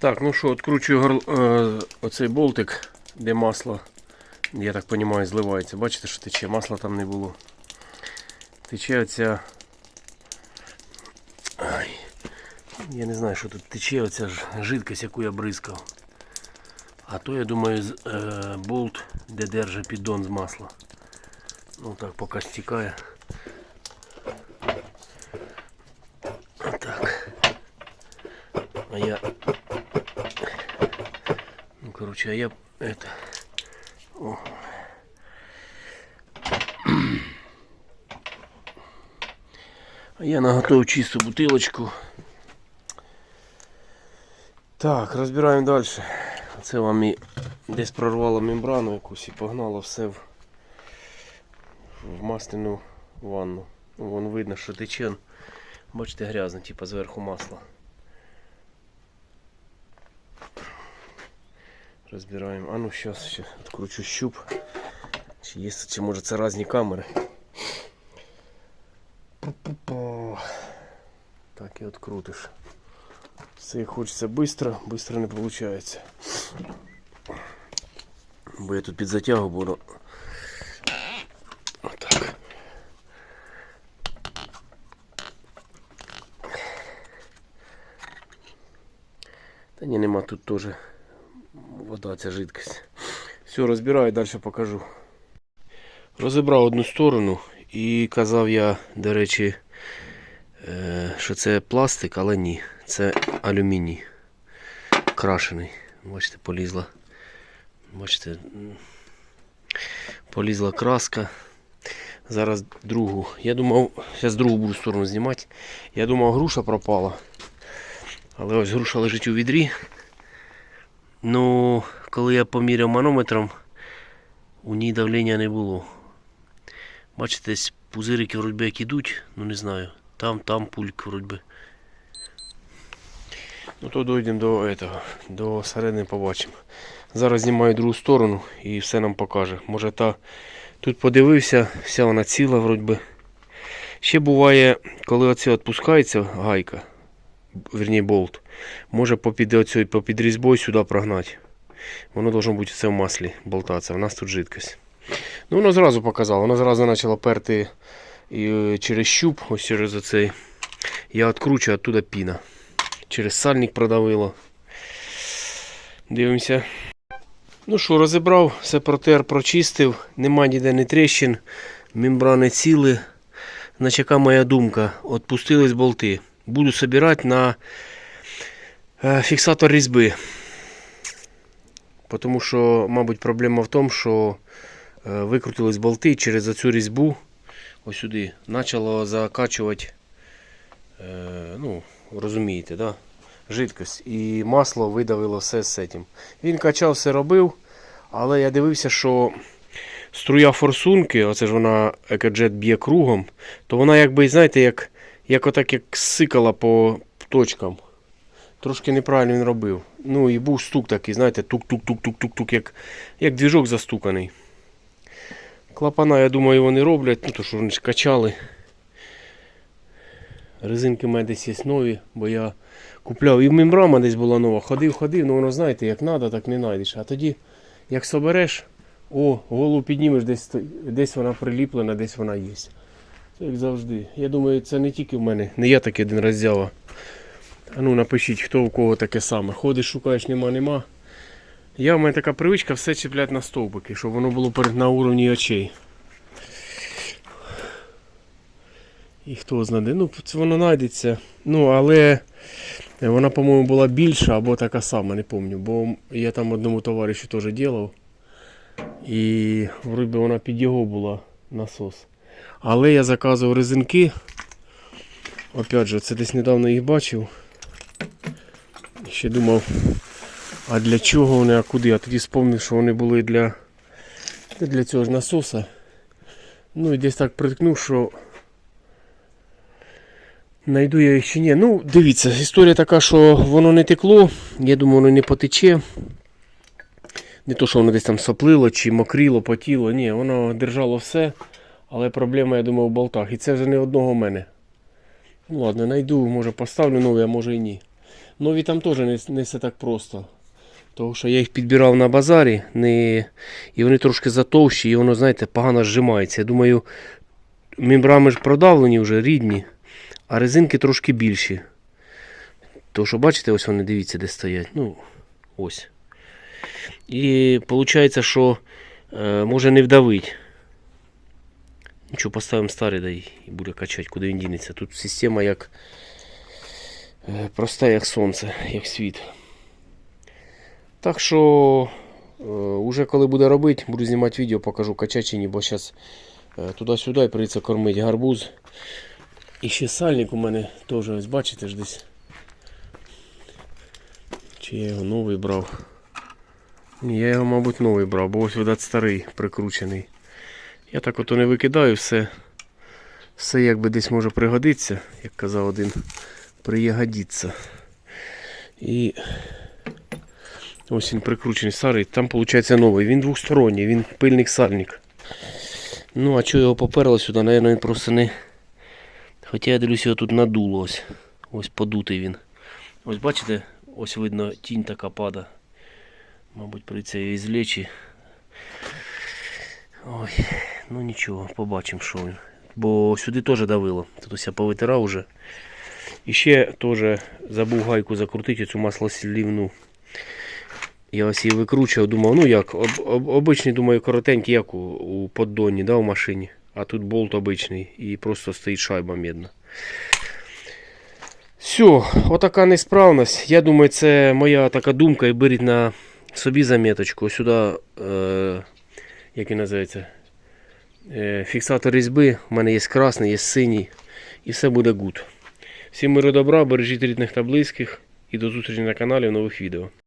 Так, ну що, відкручую горл... е, оцей болтик, де масло, я так розумію, зливається. Бачите, що тече, масла там не було. Тече оця. Ай. Я не знаю, що тут тече, оця ж жидкость, яку я бризкав. А то, я думаю, е, болт, де держить піддон з масла. Ну так, поки стікає. Отак. А я короче, а я это... О. Я наготовив чисту бутилочку. Так, розбираємо далі. Це вам і десь прорвало мембрану якусь і погнало все в, в масляну ванну. Ну, Вон видно, що тече. Бачите, грязно, типу зверху масла. Розбираємо. А ну зараз ще відкручу щуп. Чи є, чи може це різні камери. Пу-пу-пу. Так і відкрутиш. Все як хочеться швидко, швидко не виходить. Бо я тут під затягу буду. Отак. Та ні, нема тут теж Вода, ця жидкость. Все, розбираю, далі покажу. Розібрав одну сторону і казав я, до речі, е, що це пластик, але ні. Це алюміній. Крашений. Бачите, полізла. Бачите, полізла краска. Зараз другу. Я думав, зараз другу буду сторону знімати. Я думав, груша пропала. Але ось груша лежить у відрі. Ну, коли я поміряв манометром, у ній давлення не було. Бачите, пузирики вроді як ідуть, ну не знаю. Там, там пульк вроді. Ну то дійдемо до этого, до середини побачимо. Зараз знімаю другу сторону і все нам покаже. Може та тут подивився, вся вона ціла вроді. би. Ще буває, коли оце відпускається гайка, верні болт, може попід, оцю, попід різьбою сюди прогнати. Воно должно бути все в маслі болтатися. У нас тут жидкость. Ну, воно зразу показало, воно зразу почало перти і, е, через щуп, ось через оцей. Я відкручую, оттуда піна. Через сальник продавило. Дивимося. Ну що, розібрав, все протер, прочистив, нема ніде не тріщин, мембрани ціли. Значить, яка моя думка? Отпустились болти. Буду собирати на е, фіксатор різьби. Тому що, мабуть, проблема в тому, що е, викрутились болти через цю різьбу ось сюди почало закачувати, е, ну, розумієте, да? жидкость. І масло видавило все з цим. Він качав, все робив, але я дивився, що струя форсунки, оце ж вона екоджет б'є кругом, то вона якби, знаєте, як, як отак як сикала по точкам. Трошки неправильно він робив. Ну і був стук такий, знаєте, тук-тук-тук-тук-тук-тук, як, як двіжок застуканий. Клапана, я думаю, вони роблять, ну то що вони ж качали. Резинки в мене десь є нові, бо я купляв. І мембрана десь була нова. Ходив, ходив, ну воно знаєте, як треба, так не знайдеш. А тоді, як собереш, о, голову піднімеш, десь, десь вона приліплена, десь вона є. Як завжди. Я думаю, це не тільки в мене, не я такий один раз взяв. а напишіть, хто у кого таке саме. Ходиш, шукаєш, нема, нема. Я в мене така привичка все чіпляти на стовбики, щоб воно було на уровні очей. І хто знайде. Ну, це воно знайдеться. Ну, але вона, по-моєму, була більша або така сама, не пам'ятаю. Бо я там одному товаришу теж робив. І вроді вона під його була насос. Але я заказував резинки. Опять же, це десь недавно їх бачив. Ще думав, а для чого вони, а куди? А тоді спомнив, що вони були для, для цього ж насоса. Ну і десь так приткнув, що Найду я їх чи ні. Ну, дивіться, історія така, що воно не текло. Я думаю, воно не потече. Не то, що воно десь там соплило чи мокріло, потіло. Ні, воно держало все. Але проблема, я думаю, в болтах. І це вже не одного мене. Ну ладно, найду, може поставлю новий, а може і ні. Нові там теж не, не все так просто. Тому що я їх підбирав на базарі, не... і вони трошки затовщі, і воно, знаєте, погано зжимається. Я думаю, мембрами ж продавлені вже рідні, а резинки трошки більші. То що бачите, ось вони дивіться, де стоять. Ну, ось. І виходить, що е, може не вдавить. Нічого, поставимо старий да і буде качати, куди він дінеться. Тут система як е, проста, як сонце, як світ. Так що, е, уже коли буде робити, буду знімати відео, покажу качачині, бо зараз туди-сюди прийдеться кормити гарбуз. І ще сальник у мене теж, ось бачите ж десь. Чи я його новий брав? Ні, я його, мабуть, новий брав, бо ось видать старий прикручений. Я так ото не викидаю все. Все якби десь може пригодиться, як казав один, приягодиться. І ось він прикручений старий. Там виходить новий. Він двосторонній, він пильник сальник. Ну, а чого його поперло сюди, Наверно, він просто не. Хоча я дивлюсь, його тут надуло ось. Ось подутий він. Ось бачите, ось видно тінь така пада. Мабуть, прийдеться її злечі. Ой, ну нічого, побачимо, що він. Бо сюди теж давило. Тут ось я повитирав уже. І ще теж забув гайку закрутити цю маслослівну. Я ось її викручував, думав, ну як, об, об, обичний, думаю, коротенький, як у, у поддоні, да, в машині. А тут болт обичний і просто стоїть шайба медна. Все, отака несправність. Я думаю, це моя така думка і беріть на собі заметочку. Сюди, е, як він називається, е, фіксатор різьби. У мене є красний, є синій. І все буде гуд. Всім миру добра, бережіть рідних та близьких. І до зустрічі на каналі в нових відео.